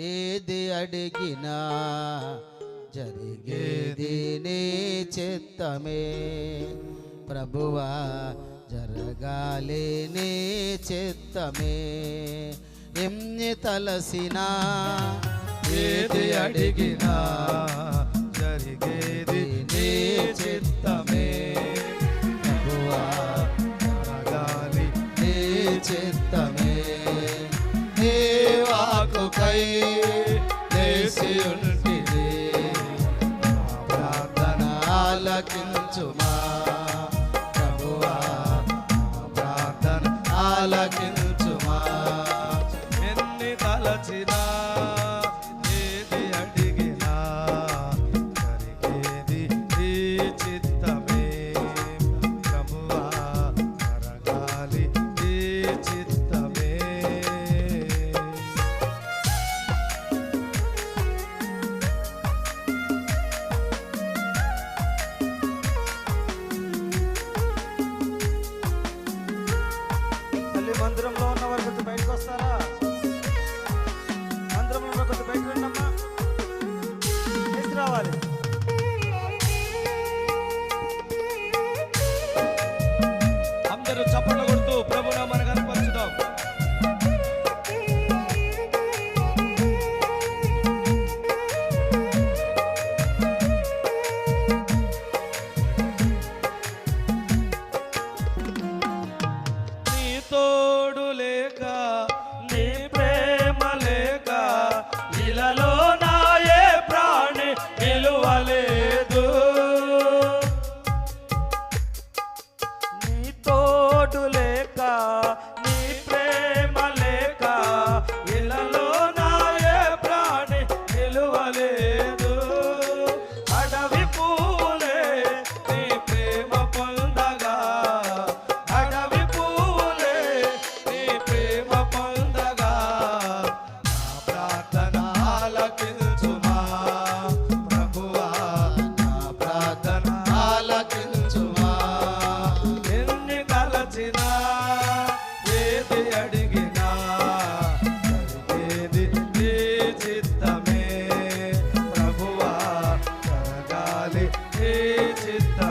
ఏది అడిగినా జరిగేది నీ చిత్తమే. ప్రభువా జరగాలి నీ చిత్తమే. ఎన్ని తలసినా ఏది అడిగినా జరిగేది ఆలకించుమా? ప్రభువా ప్రార్థన ఆలకించుమా? ఎన్ని తలచినా వస్తారా మంత్రంలో కొంత బయట బయటకు తీసుకురావాలి. అందరూ చప్పట్లు కొడుతూ ప్రభునా మనకు అనుపరుచుదాం. నీ తోడు లేక నీలలో 그 지쳤다.